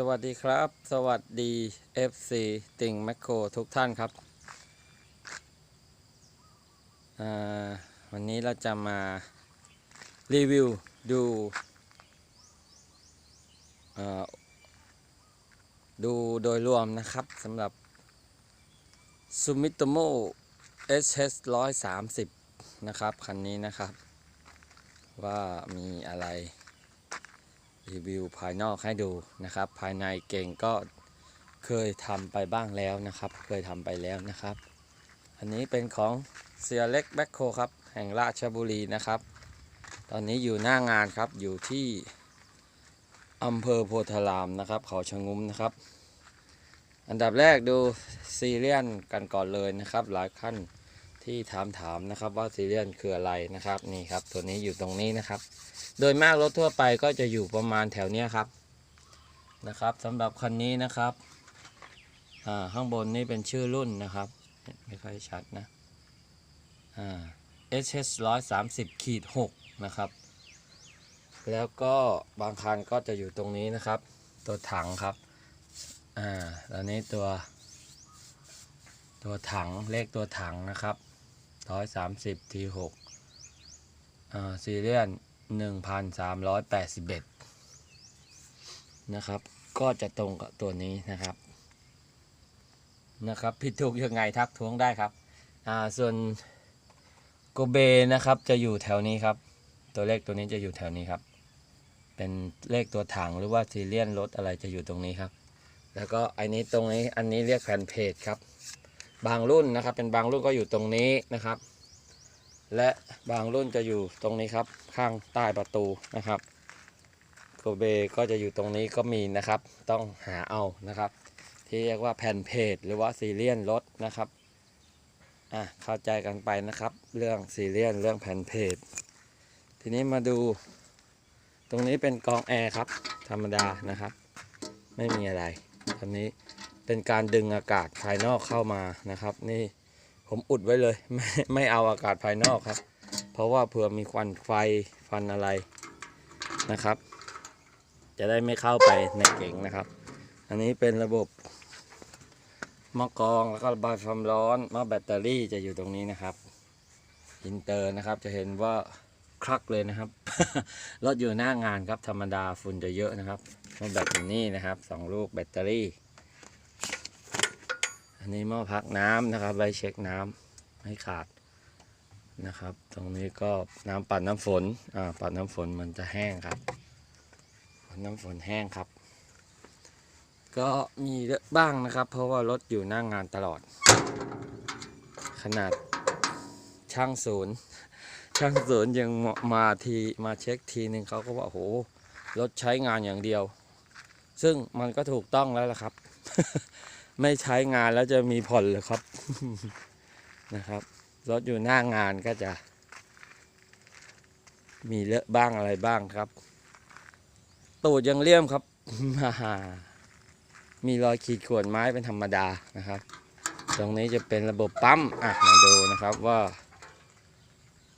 สวัสดีครับ สวัสดี FC ติ่งแมคโครทุกท่านครับ วันนี้เราจะมารีวิวดูดูโดยรวมนะครับสำหรับ Sumitomo SS 130 นะครับ คันนี้นะครับ ว่ามีอะไร รีวิวภายนอกให้ดูนะครับ ภายในเก่งก็เคยทำไปบ้างแล้วนะครับ เคยทำไปแล้วนะครับ อันนี้เป็นของเสียเล็กแบ็คโคครับ แห่งราชบุรีนะครับ ตอนนี้อยู่หน้างานครับ อยู่ที่อำเภอโพธารามนะครับ เขาชะงุมนะครับ อันดับแรกดูซีเรียนกันก่อนเลยนะครับ หลายขั้น ที่ถามถามๆนะครับว่าซีเรียนคืออะไรนะครับนี่ครับ ตัวนี้อยู่ตรงนี้นะครับ โดยมากรถทั่วไปก็จะอยู่ประมาณแถวเนี้ยครับนะครับสำหรับคันนี้นะครับอ่าข้างบนนี่เป็นชื่อรุ่นนะครับไม่ค่อยชัดนะอ่า HS 130ขีด6นะครับ แล้วก็บางคันก็จะอยู่ตรงนี้นะครับ ตัวถังครับอ่าตอนนี้ตัว ตัวถังเลขตัวถังนะครับ 130 T6 อ่าซีเรียน1,381นะครับ ก็จะตรงกับตัวนี้นะครับ นะครับ ผิดถูกยังไงทักท้วงได้ครับ อ่า ส่วนโกเบนะครับจะอยู่แถวนี้ครับ ตัวเลขตัวนี้จะอยู่แถวนี้ครับ เป็นเลขตัวถังหรือว่าซีเรียนรถอะไรจะอยู่ตรงนี้ครับ แล้วก็อันนี้ตรงนี้อันนี้เรียกแผ่นเพจครับ บางรุ่นนะครับ เป็นบางรุ่นก็อยู่ตรงนี้นะครับ และบางรุ่นจะอยู่ตรงนี้ครับ ข้างใต้ประตูนะครับโกเบก็จะอยู่ตรงนี้ก็มีนะครับ ต้องหาเอานะครับ ที่เรียกว่าแผ่นเพจหรือว่าซีเรียนรถนะครับอะเข้าใจกันไปนะครับ เรื่องซีเรียนเรื่องแผ่นเพจทีนี้มาดู ตรงนี้เป็นกองแอร์ครับ ธรรมดานะครับ ไม่มีอะไรตอนนี้ เป็นการดึงอากาศภายนอกเข้ามานะครับ นี่ผมอุดไว้เลย ไม่ไม่เอาอากาศภายนอกครับ เพราะว่าเผื่อมีควันไฟฟันอะไรนะครับ จะได้ไม่เข้าไปในเก๋งนะครับ อันนี้เป็นระบบหม้อกรองแล้วก็ระบายความร้อนหม้อแบตเตอรี่จะอยู่ตรงนี้นะครับอินเตอร์นะครับจะเห็นว่าคลักเลยนะครับรถอยู่หน้างานครับธรรมดาฝุ่นจะเยอะนะครับหม้อแบตอยู่นี่นะครับสองลูกแบตเตอรี่ อันนี้หม้อพักน้ำนะครับ ไว้เช็คน้ำให้ขาดนะครับ ตรงนี้ก็น้ำปัดน้ำฝน อ่า ปัดน้ำฝนมันจะแห้งครับน้ำฝนแห้งครับ ก็มีเยอะบ้างนะครับ เพราะว่ารถอยู่หน้างานตลอด ขนาดช่างศูนย์ช่างศูนย์ยังมาทีมาเช็คทีหนึ่งเขาก็ว่าโอ้โหรถใช้งานอย่างเดียว ซึ่งมันก็ถูกต้องแล้วล่ะครับ ไม่ใช้งานแล้วจะมีผ่อนเหรือครับนะครับ รถอยู่หน้างานก็จะ มีเลอะบ้างอะไรบ้างครับ ตูดยังเลี่ยมครับมีรอยขีดข่วนไม้เป็นธรรมดานะครับ ตรงนี้จะเป็นระบบปั๊มอะมาดูนะครับว่า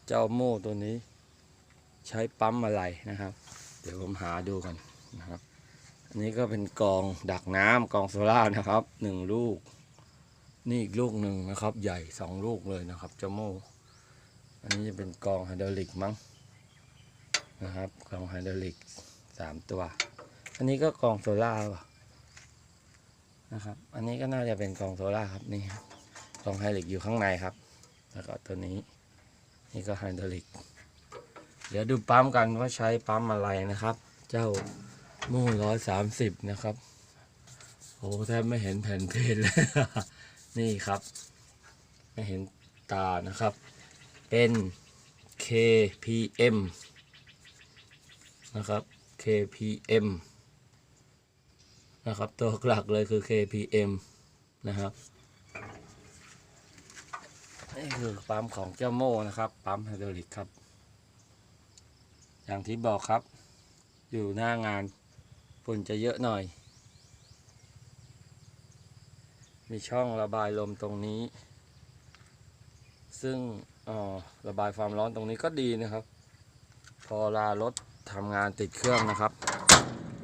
เจ้าโม่ตัวนี้ ใช้ปั๊มอะไรนะครับ เดี๋ยวผมหาดูกันนะครับ อันนี้ก็เป็นกองดักน้ำกองโซล่านะครับหนึ่งลูก นี่อีกลูกหนึ่งนะครับ ใหญ่สองลูกเลยนะครับเจ้าโมอันนี้จะเป็นกองไฮดรอลิกมั้งนะครับกองไฮดรอลิกสามตัว อันนี้ก็กองโซล่าป่ะนะครับ อันนี้ก็น่าจะเป็นกองโซล่าครับนี่ครับกองไฮดรอลิกอยู่ข้างในครับ แล้วก็ตัวนี้ นี่ก็ไฮดรอลิก เดี๋ยวดูปั๊มกันว่าใช้ปั๊มอะไรนะครับ เจ้า โม่ร้อยสามสิบนะครับโอ้แทบไม่เห็นแผ่นเพจเลยนี่ครับ ไม่เห็นตานะครับ เป็น KPM นะครับ KPM นะครับ ตัวหลักเลยคือ KPM นะครับนี่คือปั๊มของเจ้าโม่นะครับปั๊มไฮดรอลิกครับ อย่างที่บอกครับ อยู่หน้างาน ฝุ่นจะเยอะหน่อย มีช่องระบายลมตรงนี้ ซึ่งอ่อระบายความร้อนตรงนี้ก็ดีนะครับ พอลารถทำงานติดเครื่องนะครับ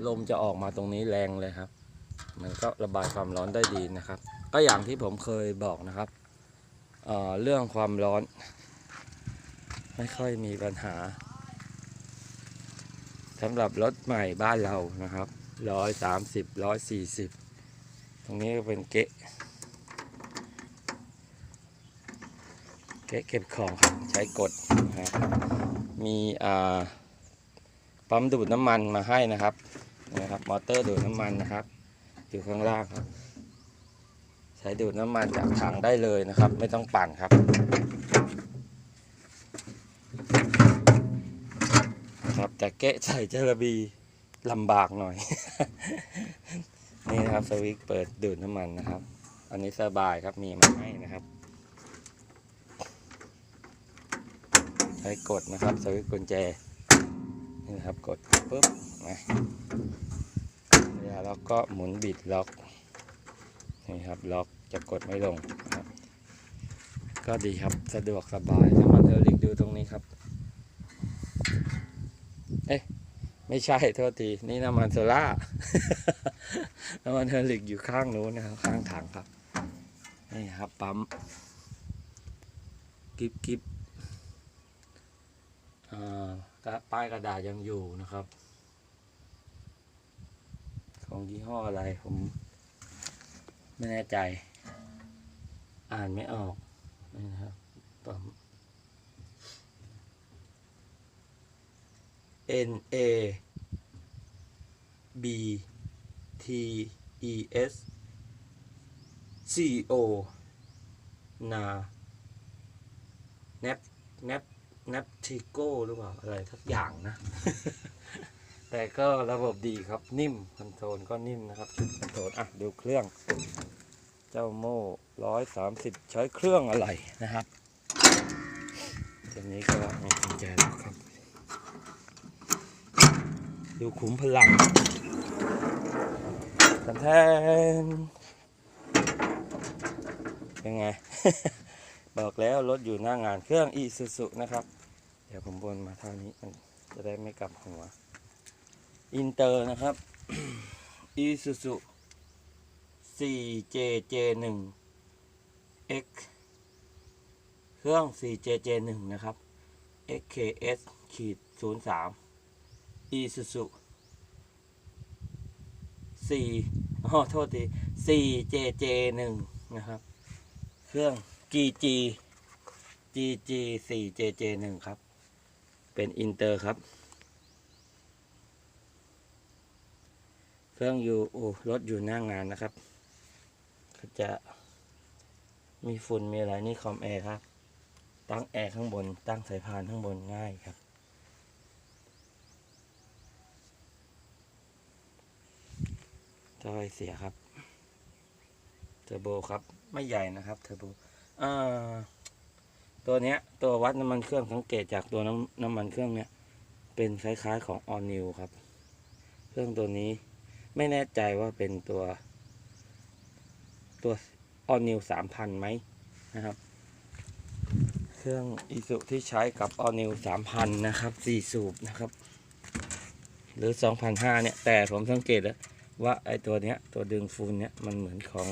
ลมจะออกมาตรงนี้แรงเลยครับ มันก็ระบายความร้อนได้ดีนะครับ ก็อย่างที่ผมเคยบอกนะครับเเรื่องความร้อน ไม่ค่อยมีปัญหา สำหรับรถใหม่บ้านเรานะครับร้อยสามสิบร้อยสี่สิบตรงนี้ก็เป็นเกะเกะเก็บของครับใช้กดนะครับมีอ่าปั๊มดูดน้ำมันมาให้นะครับนะครับ มอเตอร์ดูดน้ำมันนะครับ อยู่ข้างล่างครับ ใช้ดูดน้ำมันจากถังได้เลยนะครับ ไม่ต้องปั่นครับ ครับ แต่เกะใส่เจลาบีลำบากหน่อย นี่นะครับสวิตเปิดดูดน้ำมันนะครับ อันนี้สบายครับมีมาให้นะครับ ใช้กดนะครับสวิตกุญแจ นี่นะครับกดปุ๊บนะเวลาเราก็หมุนบิดล็อกนี่ครับล็อกจะกดไม่ลงนะครับ ก็ดีครับสะดวกสบายน้ำมันเทอร์ลิกดูตรงนี้ครับ เอ๊ะ ไม่ใช่โทษทีนี่น้ำมันโซล่าน้ำมันเทอร์ลิกอยู่ข้างนู้นนะครับข้างถังครับนี่ครับปั๊มกิบกิบอ่าป้ายกระดาษยังอยู่นะครับ ของยี่ห้ออะไรผมไม่แน่ใจ อ่านไม่ออกนี่นะครับปั๊ม N A B T E S C O นาแนปแนปนับทิโก้หรือเปล่า อะไรทักอย่างนะ แต่ก็ระบบดีครับนิ่มคอนโทรลก็นิ่มนะครับชุดคอนโทรลอะดูเครื่อง เจ้าโม่ร้อยสามสิบใช้เครื่องอะไรนะครับตัวนี้ก็มีกุญแจแล้วครับ ดูขุมพลังแทนแทนเป็นไง บอกแล้วรถอยู่หน้างานเครื่อง e s u s u นะครับ เดี๋ยวผมวนมาเท่านี้มันจะได้ไม่กลับหัว อินเตอร์นะครับ e s u s u 4JJ1 X เครื่อง 4JJ1 นะครับ XKS ขีด03 e s u s u 4อ๋อโทษที 4JJ1 นะครับ เครื่อง GG GG 4 JJ 1ครับ เป็นอินเตอร์ครับ เครื่องอยู่โอ้รถอยู่หน้างานนะครับ ก็จะมีฝุ่นมีอะไรนี่คอมแอร์ครับ ตั้งแอร์ข้างบน ตั้งสายพานข้างบนง่ายครับ จอยเสียครับเทอร์โบครับ ไม่ใหญ่นะครับเทอร์โบตัวเนี้ย ตัววัดน้ำมันเครื่องสังเกตจากตัวน้ำน้ำมันเครื่องเนี้ยเป็นคล้ายๆของ All New ครับ เครื่องตัวนี้ไม่แน่ใจว่าเป็นตัว ตัว All New 3000ไหมนะครับ เครื่องอีสุที่ใช้กับ All New 3000นนะครับ4สูบนะครับ หรือ2005เนี่ย แต่ผมสังเกตแล้ว ว่าไอตัวเนี้ยตัวดึงฟูนเนี้ยมันเหมือนของ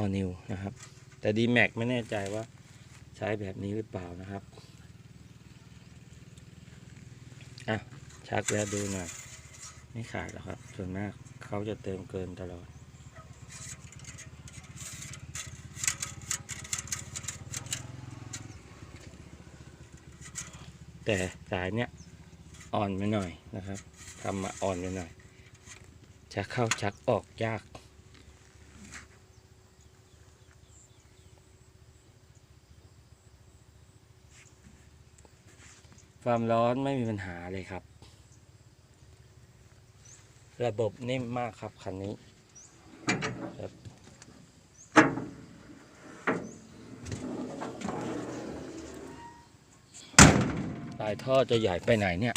All New นะครับ แต่ d m a x ไม่แน่ใจว่าใช้แบบนี้หรือเปล่านะครับ อะ ชักแล้วดูหน่อยไม่ขาดหรอกครับ ส่วนมากเขาจะเติมเกินตลอดแต่สายเนี้ยอ่อนไปหน่อยนะครับทำมาอ่อนไปหน่อย ชักเข้าชักออกยากความร้อนไม่มีปัญหาเลยครับ ระบบนิ่มมากครับคันนี้ปลายท่อจะใหญ่ไปไหนเนี่ย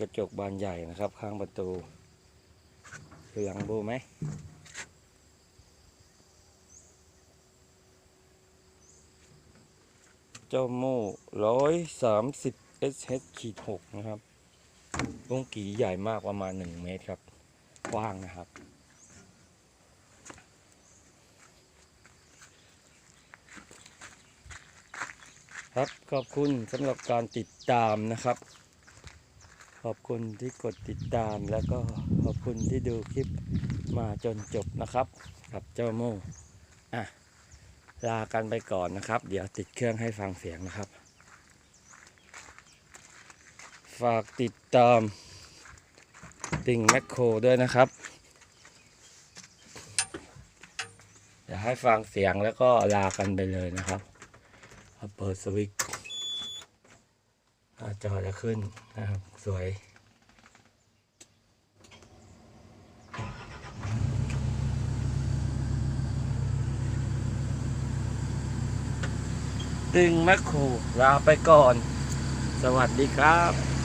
กระจกบานใหญ่นะครับ ข้างประตูเหลืองบไหมเจ้าโม่ร้อยสามสิบ SH ขีดหกนะครับวงกีใหญ่มากประมาณหนึ่งเมตรครับกว้างนะครับครับขอบคุณสำหรับการติดตามนะครับ อบคุณที่กดติดตามแล้วก็ขอบคุณที่ดูคลิปมาจนจบนะครับกับเจ้าโม่อะลากันไปก่อนนะครับ เดี๋ยวติดเครื่องให้ฟังเสียงนะครับ ฝากติดตามติ่งแมคโครด้วยนะครับเดี๋ยวให้ฟังเสียงแล้วก็ลากันไปเลยนะครับพอเปิดสวิตช์ จอจะขึ้นนะครับ สวยตึงแมคโครลาไปก่อน สวัสดีครับ